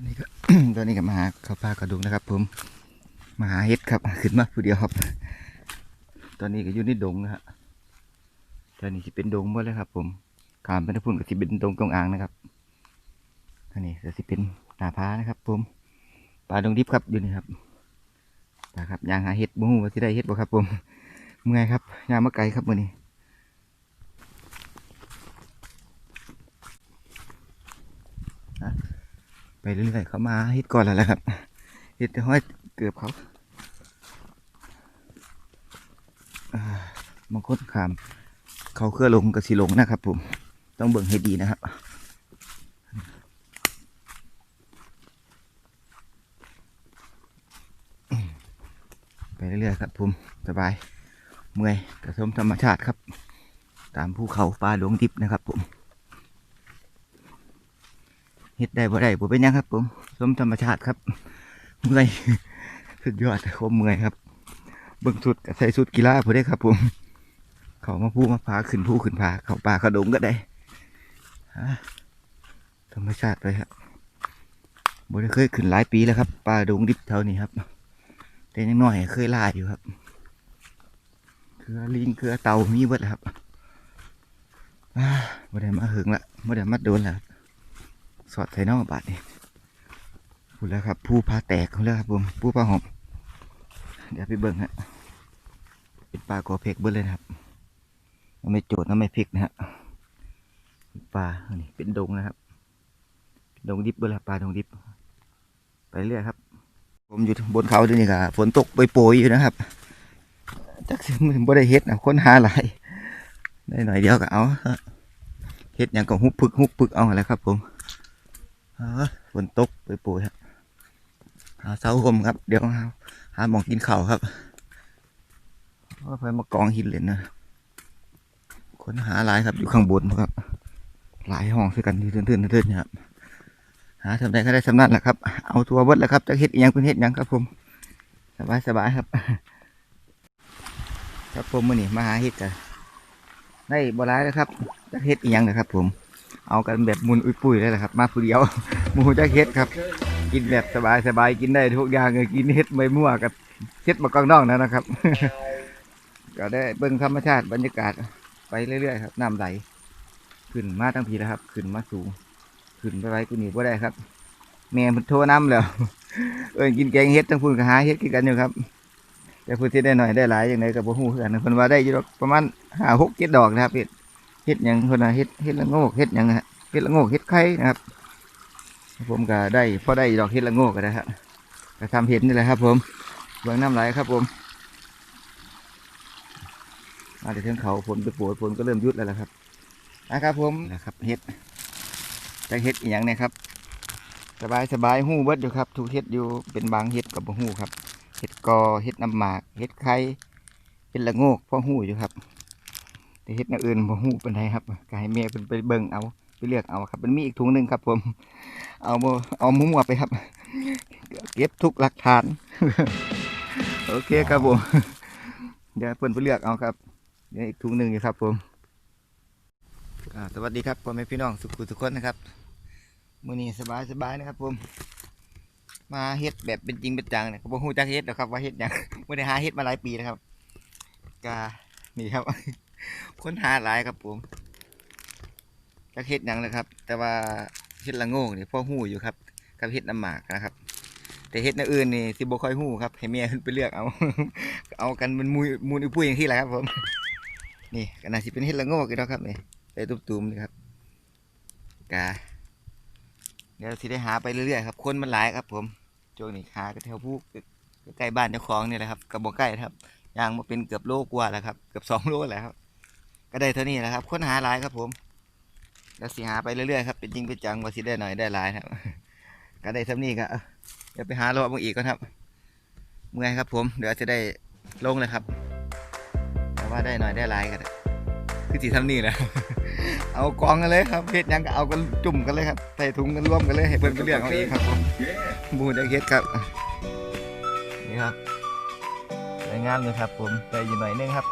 ตอนนี้ก็ตอนนี้ก็มาหาข้าวปลากระดุงนะครับ ผมมาหาเห็ดครับขึ้นมาผู้เดียวครับ ตอนนี้ก็อยู่ในดงนะฮะตอนนี้จะเป็นดงหมดเลยครับ ผมขามเป็นพุ่นก็จะเป็นดงกองอ่างนะครับอันนี้ก็จะเป็นตาพร้านะครับ ผมปลาดงดิบครับอยู่นี่ครับนะครับยางหาเห็ดบุ้งว่าที่ได้เห็ดบ่ครับ ผมเมื่อยครับยางมะไก่ครับมื่อนี้ ไปเรื่อยๆเขามาฮ็ดก่อนแล้วแหละครับเฮ็ดแต่ห้อยเกือบเขาบางคนขาม เขาเครื่อลงกับสีลงนะครับ ผม ต้องเบิ่งให้ดีนะครับไปเรื่อยๆครับผมสบาย เมื่อยกระทมธรรมชาติครับ ตามภูเขาป่าหลวงดิบนะครับผม เฮ็ดได้บ่ได้บ่เป็นยังครับ ผมสมธรรมชาติครับเมื่อยสุดยอดความเมื่อยครับ เบิ่งสุดใส่สุดกีฬาผู้ได้ครับ ผม เขามาพูมาพาขึ้นภูขึ้นผาเขาป่าเขาดงก็ได้ธรรมชาติไปครับบ่ได้เคยขึ้นหลายปีแล้วครับป่าดงดิบเท่านี้ครับ แต่ยังน้อยเคยล่าอยู่ครับเครือลิงเครือเต่ามีเบิดแล้วครับอ่าบ่ได้มาหึงละบ่ได้มาโดนแล้วครับ สอดใส่นอกบาทนี่พูดแล้วครับ ผู้พาแตกเขาแล้วครับผมผู้ปลาหอมเดี๋ยวไปเบิ่งฮะเป็นปลากอเพกเบิ้เลยนะครับน้ำไม่โจดน้ำไม่พริกนะฮะปลาอันนี้เป็นดงนะครับดงดิบเบิ้ลครับปลาดงดิบ ไปเรื่อยครับ ผมอยู่บนเขาด้วยนี่ครับฝนตกไปโปรยอยู่นะครับจักสิมันบ่ได้เฮ็ดนะค้นหาหลายได้หน่อยเดียวก็เอาเฮ็ดหยังก็ฮุบพึกฮุบพึกเอาอะไรครับผม ฝนตกไปปุ๋ยๆครับหาเสาคมครับ เดี๋ยวหาหาหมองกินเข้าครับว่าไปมากองหินเลยนะค้นหาหลายครับอยู่ข้างบนครับ หลายห้องด้วยกันที่เทือนๆเทือนๆนะครับหาทำได้ก็ได้สำนักแหละครับ เอาตัวเบิดแหละครับจะเฮ็ดอิหยังเป็นเฮ็ดยังครับ ผมสบายสบายๆครับ ครับผมมื่อนี้มาหาเฮ็ดกันได้บร้ายแล้วครับจะเฮ็ดอียังนะครับ ผม เอากันแบบมุนอุ้ยปุ้ยเลยแหละครับ มาผู้เดียวหมูจะเฮ็ดครับ กินแบบสบายสบายกินได้ทุกอย่างเลยกินเฮ็ดไม่มั่วกับเฮ็ดมากองนอกนะนะครับ ก็ได้เบิ่งธรรมชาติบรรยากาศไปเรื่อยๆครับน้ำไหลขึ้นมาทั้งพีแล้วครับ ขึ้นมาสูง ขึ้นไปไว้กูหนีบ่ได้ครับ แม่มันโทรน้ำแล้วเอิ้นกินแกงเฮ็ดทั้งพูนก็หาเฮ็ดคือกันอยู่ครับ แต่พูดที่ได้หน่อยได้หลายอย่างไรกับบ่ฮู้คือนนะเพิ่นว่าได้ยู่ดอกประมาณห้าหกเจ็ดดอกนะครับเฮ็ดเฮ็ดหยังคนน่ะเฮ็ดเฮ็ดละโงกเฮ็ดหยังนะฮะเฮ็ดละโงกเฮ็ดไข่นะครับ ผมก็ได้พอได้ดอกเฮ็ดละโงกก็ได้ครับก็ทำเห็ดนี่แหละครับ ผมเบื้องน้ำไหลครับ ผมมาถึงเขาฝนไปปวดฝนก็เริ่มหยุดแล้วล่ะครับนะครับ ผมนะครับเฮ็ดจะเฮ็ดอีหยังเนี่ยครับ สบายสบายหู้เบิดอยู่ครับทุกเฮ็ดอยู่เป็นบางเฮ็ดกับบ่หู้ครับเฮ็ดกอเฮ็ดน้ำหมากเฮ็ดไข่เฮ็ดละโงกพอหู้อยู่ครับแต่ เฮ็ดอย่างอื่นบ่ฮู้ปานใดครับก็ให้แม่เพิ่นไปเบิ่งเอาไปเลือกเอาครับมันมีอีกถุงหนึงครับ ผม เอาบ่เอามั่วๆไปครับ เก็บทุกหลักฐาน โอเคครับผมเดี๋ยวเพิ่นไปเลือกเอาครับเดี๋ยวอีกถุงหนึงอยู่ครับ ผมสวัสดีครับพ่อแม่พี่น้องสุขุทุกคนนะครับมื้อนี้สบายสบายนะครับ ผม มาเฮ็ดแบบเป็นจริงเป็นจังเนี่ยก็บ่ฮู้จักเฮ็ดหรอครับว่าเฮ็ดหยังบ่ได้หาเฮ็ดมาหลายปีแล้วครับก็นี่ครับ ค้นหาหลายครับผมจักเฮ็ดยังเลยครับ แต่ว่าเฮ็ดละโง่นี่พ่อหู้อยู่ครับกับเฮ็ดน้ำหมากนะครับ แต่เฮ็ดอย่างอื่นนี่สิบ่ค่อยหู้ครับให้เมียขึ้นไปเลือกเอา เอากันมันมูมูนอุปุยอย่างที่แหละครับผมนี่ก็น่าสิเป็นเฮ็ดละโง่กันแล้วครับนี่ไปตุ้มๆนี่ครับกาเดี๋ยวสิได้หาไปเรื่อยๆครับคนมันหลายครับ ผมช่วงนี้หาก็แถวภูใกล้บ้านเจ้าของนี่แหละครับกับบ่ใกล้ครับยางมาเป็นเกือบโลกว่าแล้วครับ เกือบสองโลแล้วครับ ก็ได้เท่านี้แหละครับค้นหาหลายครับผม แล้วสิหาไปเรื่อยๆครับเป็นจริงเป็นจังว่าสิได้หน่อยได้หลายครับ ก็ได้เท่านี้ก็เอ้าเดี๋ยวไปหารอบมาอีกก่อนครับ เมื่อยครับ ผมเดี๋ยวจะได้ลงเลยครับแต่ว่าได้หน่อยได้หลายก็ได้คือสีทำนี่แหละเอากองกันเลยครับเฮ็ดยังก็เอากันจุ่มกันเลยครับใส่ถุงกันร่วมกันเลยให้เพิ่นไปเลือกเอาเองครับผมบูจะเฮ็ดครับนี่ครับสวยงามเลยครับผมใจอยู่หน่อยนึงครับ